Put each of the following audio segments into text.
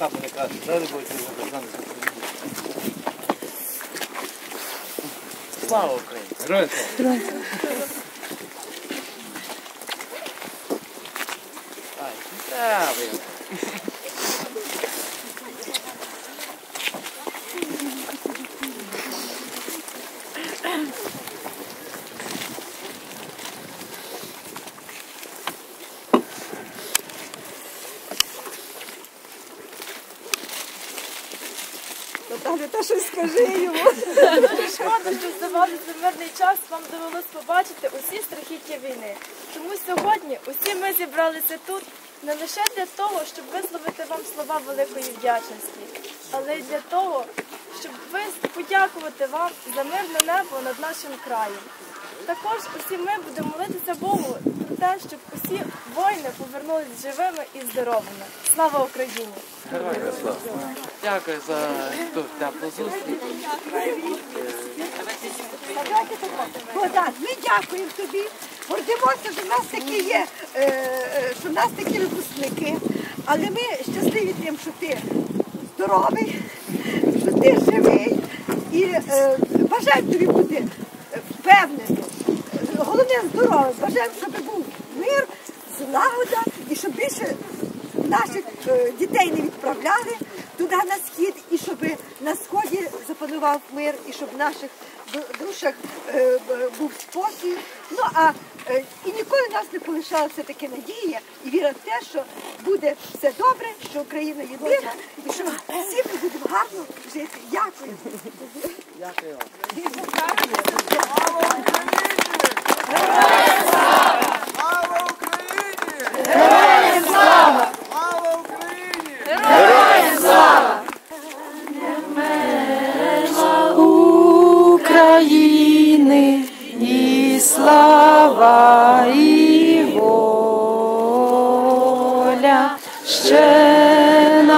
так вони кажуть, далі будуть не Слава Україні! Героям слава! Ай, не Наталя, та щось скажи йому. Дуже шкода, що здавалося мирний час вам довелось побачити усі страхіття війни. Тому сьогодні усі ми зібралися тут не лише для того, щоб висловити вам слова великої вдячності, але й для того, щоб ви подякувати вам за мирне небо над нашим краєм. Також усі ми будемо молитися Богу про те, щоб усі повернулись живими і здоровими. Слава Україні! Героям слава! Дякую за ту теплу зустріч. Богдан, ми дякуємо тобі. Гордимося, що в нас такі є, е, е, що в нас такі випускники. Але ми щасливі тим, що ти здоровий, що ти живий. І е, бажаємо тобі бути впевненим. Головне здоровим. Бажаємо, щоб злагода і щоб більше наших е, дітей не відправляли туди на схід, і щоб на сході запанував мир, і щоб в наших душах е, був спокій. Ну а е, і ніколи в нас не полишалася таке надія і віра в те, що буде все добре, що Україна єдина, і що всі ми будемо гарно жити. Дякую. Дякую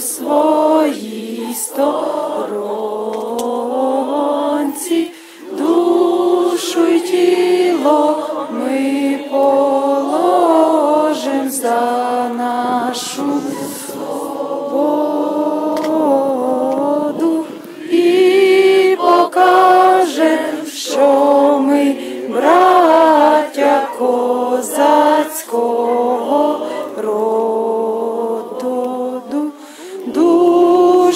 своїй сторонці,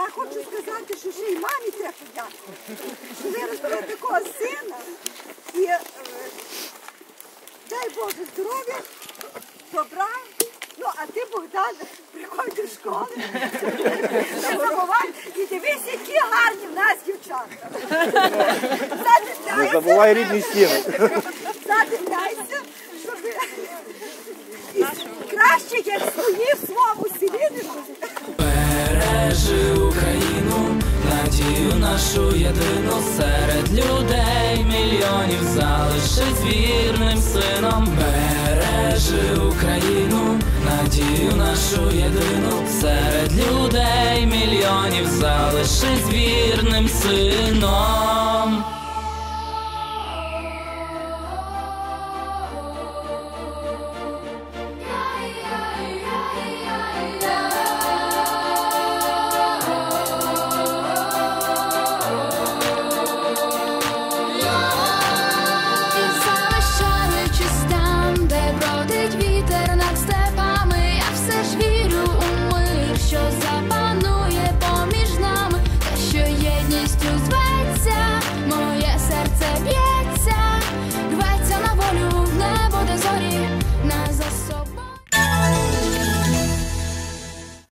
Я хочу сказати, що ще й мамі треба подякувати. Що виростила такого сина. І е, дай Боже здоров'я, добра. Ну, а ти, Богдан, приходь до школи. Не забувай і дивись, які гарні в нас дівчата. Не Задивляйся, забувай рідні стіни. задивляйся, щоб і краще, як свої в своєму селі не буде. Бережи Україну, надію нашу єдину серед людей мільйонів залишись вірним сином. Бережи Україну, надію нашу єдину серед людей мільйонів залишись вірним сином.